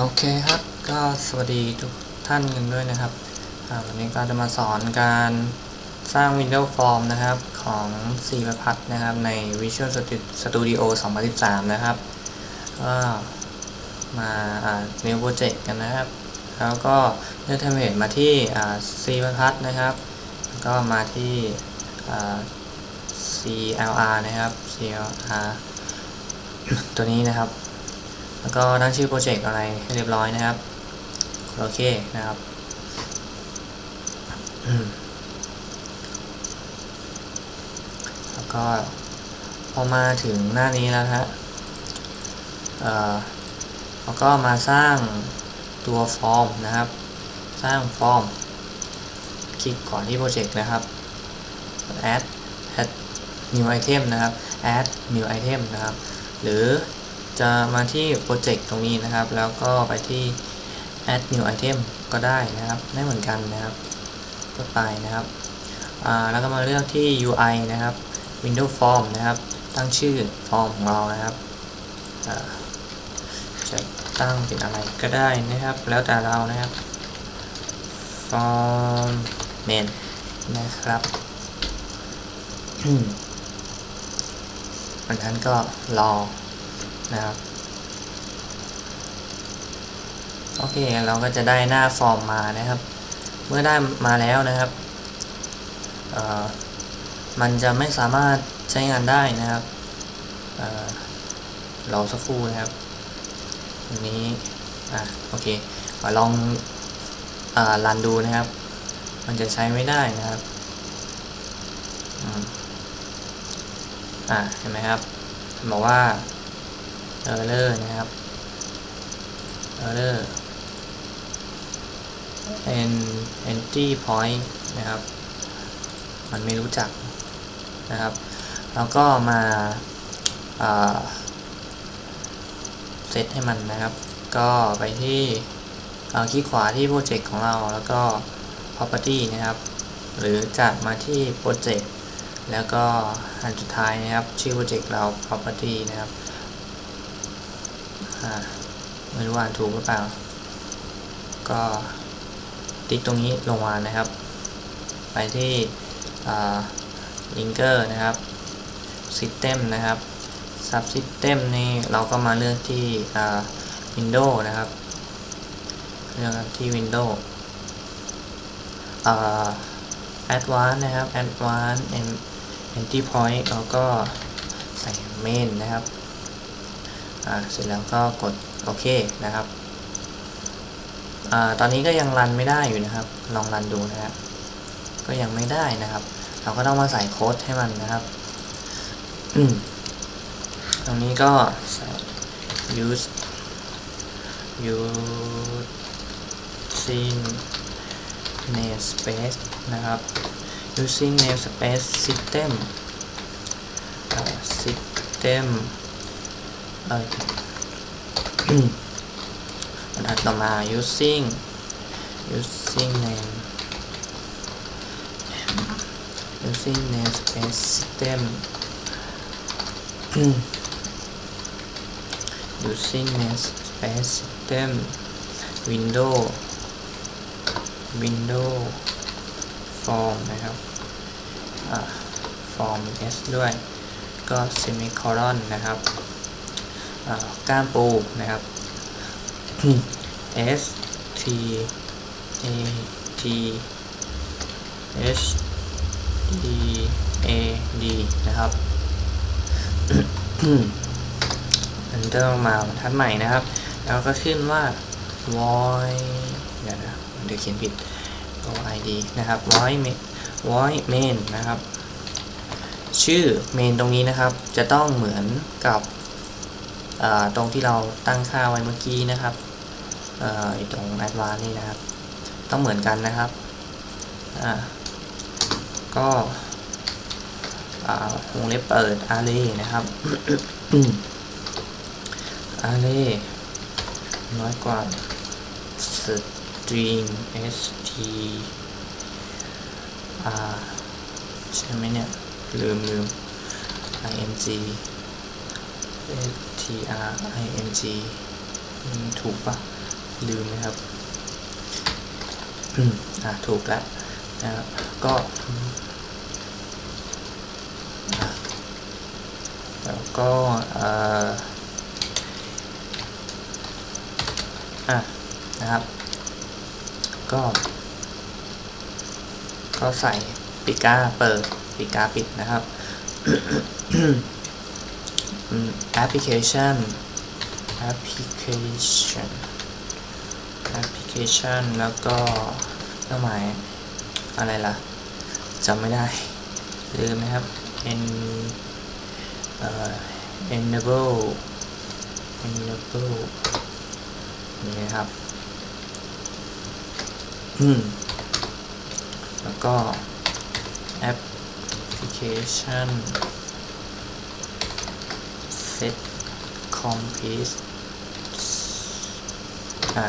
โอเคครับก็สวัสดีทุกท่านกันด้วยนะครับวันนี้ก็จะมาสอนการสร้าง Windows Form นะครับของ C ประพัฒน์นะครับใน Visual Studio 2013 นะครับก็มาอ่า New Project กันนะครับ แล้วก็เลือกเทมเพลตมาที่อ่า C ประพัฒน์นะครับก็มาที่ CLR นะครับ CLR ตัวนี้นะครับ แล้วก็ตั้งชื่อโปรเจกต์อะไรให้เรียบร้อยนะครับโอเคนะครับแล้วก็พอมาถึงหน้านี้แล้วฮะเอ่อแล้วก็มาสร้างตัวฟอร์มนะครับ สร้างฟอร์ม คลิกก่อนที่โปรเจกต์นะครับ add add new item นะครับ add new item นะครับ หรือ จะมาที่โปรเจกต์ตรงนี้นะครับ แล้วก็ไปที่ add new item ก็ได้นะครับ ได้เหมือนกันนะครับก็ไปนะครับแล้วก็มาเลือกที่ UI นะครับ Windows Form นะครับ ตั้งชื่อฟอร์มของเรานะครับอ่าจะตั้งเป็นอะไรก็ได้นะครับ แล้วแต่เรานะครับ form main นะครับวันนั้นก็รอ นะครับ โอเคเราก็จะได้หน้าฟอร์มมานะครับ เมื่อได้มาแล้วนะครับ มันจะไม่สามารถใช้งานได้นะครับอ่อรอสักครู่นะครับอันนี้อะโอเคมาลองอ่ารันดูนะครับ มันจะใช้ไม่ได้นะครับอ่าเห็นไหมครับบอกว่า error นะครับ error en entry point นะครับ มันไม่รู้จักนะครับ แล้วก็มาเซตให้มันนะครับ ก็ไปที่คลิกขวาที่โปรเจกต์ของเรา แล้วก็ property นะครับ หรือจัดมาที่โปรเจกต์แล้วก็อันสุดท้ายนะครับ ชื่อโปรเจกต์เรา property นะครับ ไม่รู้อ่านถูกหรือเปล่า ก็ติ๊กตรงนี้ลงมานะครับ ไปที่ linker นะครับ system นะครับ subsystem นี่เราก็มาเลือกที่ Windows นะครับเลือกที่ Windows advanced นะครับ advanced entry point เราก็ใส่ main นะครับ เสร็จแล้วก็กดโอเคนะครับอ่าตอนนี้ก็ยังรันไม่ได้อยู่นะครับ ลองรันดูนะครับก็ยังไม่ได้นะครับ เราก็ต้องมาใส่โค้ดให้มันนะครับตรงนี้ก็ใส่ use using namespace นะครับ using namespace system system บรรทัดต่อมา using using name using namespace system using namespace system window window form นะครับ form s ด้วย ก็ semicolon นะครับ ก้ามปูนะครับ S T A T H D A D นะครับอันเดอร์มาบรรทัดใหม่นะครับ แล้วก็ขึ้นว่า void เดี๋ยวนะเดี๋ยวเขียนผิด void นะครับ void void main นะครับ ชื่อ main ตรงนี้นะครับ จะต้องเหมือนกับ ตรงที่เราตั้งค่าไว้เมื่อกี้นะครับอตรง advanced นี่นะครับ ต้องเหมือนกันนะครับก็วงเล็บเปิด array นะครับ array น้อยกว่า string st r ใช่ไหมเนี่ย ลืมลืม ing t r i n g ถูกปะลืมนะครับอืมอะถูกแล้วนะครับก็แล้วก็อ่ออะนะครับ ก็ ก็ใส่ปิก้าเปิดปิก้าปิดนะครับ application application application แล้วก็เครื่องหมายอะไรล่ะจำไม่ได้ ลืมนะครับ en เอ่อ enable enable นี่ครับ อืม แล้วก็ application set complete อะ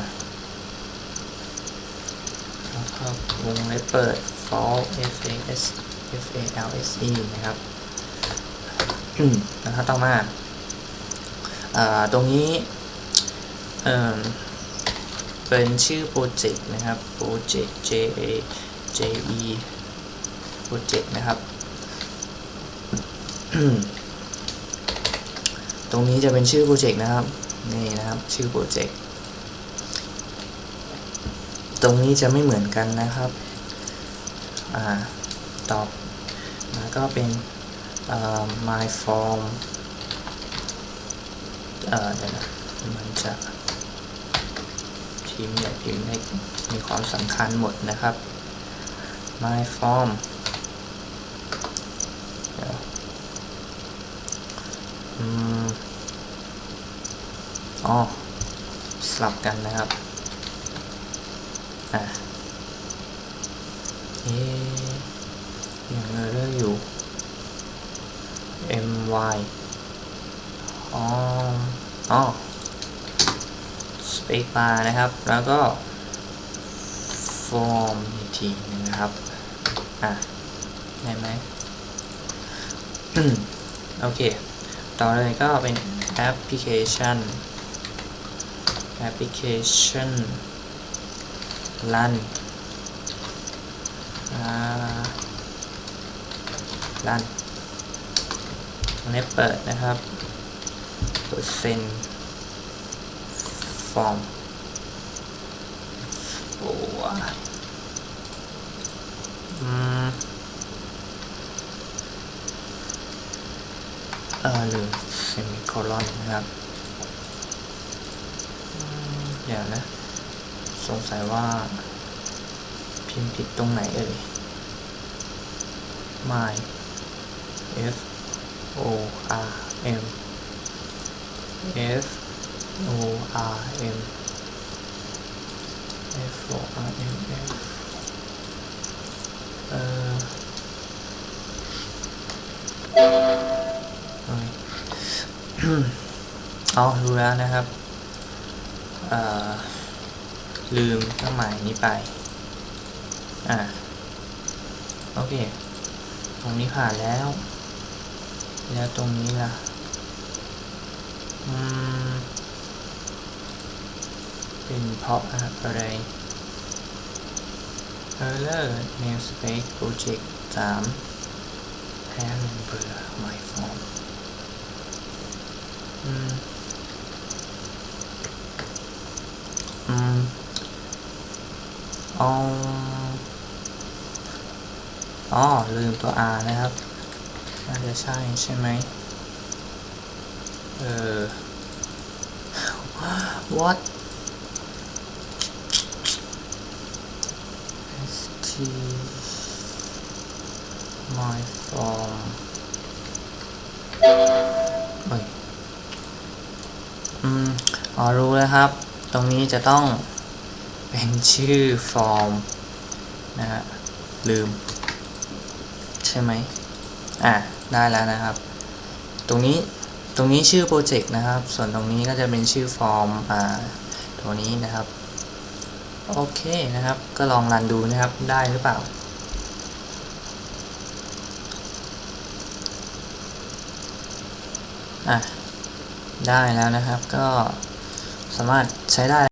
แล้วก็วงเล็บเปิด fall f a s f a l s e นะครับแล้วก็ต่อมาอ่อตรงนี้เอ่อเป็นชื่อโปรเจกต์นะครับโปรเจกต์ J A J E โปรเจกต์นะครับ รงนี้จะเป็นชื่อโปรเจกต์นะครับนี่นะครับชื่อโปรเจกต์ตรงนี้จะไม่เหมือนกันนะครับอ่าตอบแล้วก็เป็น my form เอ่อเดี๋ยวนะมันจะพิมพ์ใหญ่พิมพ์เล็กมีความสำคัญหมดนะครับ my form เดี๋ยวอืม อ๋อสลับกันนะครับอะเอ๊ยังเอออยู่ my อ๋ออ๋อ space bar นะครับ แล้วก็ form อีกทีหนึงนะครับ อะได้ไหมโอเค ต่อเลยก็เป็น application application run อ่า run อันนี้เปิดนะครับเปอร์เซ็นต์ form โอ้วอืมเออหรือเซมิโคลอนนะครับ เดี๋ยวนะ สงสัยว่า พิมพ์ผิดตรงไหนเอ่ย my f o r m f o r m f o r m f เอ่อเอ้ยอ๋อรู้แล้วนะครับ ลืมเครื่องหมายนี้ไป อ่า โอเค ตรงนี้ผ่านแล้ว แล้วตรงนี้ล่ะ อืม เป็นเพราะอะไร Error namespace project 3 parent member my form อืม อืมอ๋ออ๋อ ลืมตัว R นะครับ น่าจะใช่ใช่ไหม เออ what st my form เอ้ย อืม อ๋อ รู้แล้วครับ ตรงนี้จะต้องเป็นชื่อฟอร์มนะฮะลืม ใช่ไหมอะได้แล้วนะครับ ตรงนี้ตรงนี้ชื่อโปรเจกต์นะครับ ส่วนตรงนี้ก็จะเป็นชื่อฟอร์มอ่าตัวนี้นะครับโอเคนะครับ ก็ลองรันดูนะครับได้หรือเปล่าอะได้แล้วนะครับก็ สามารถใช้ได้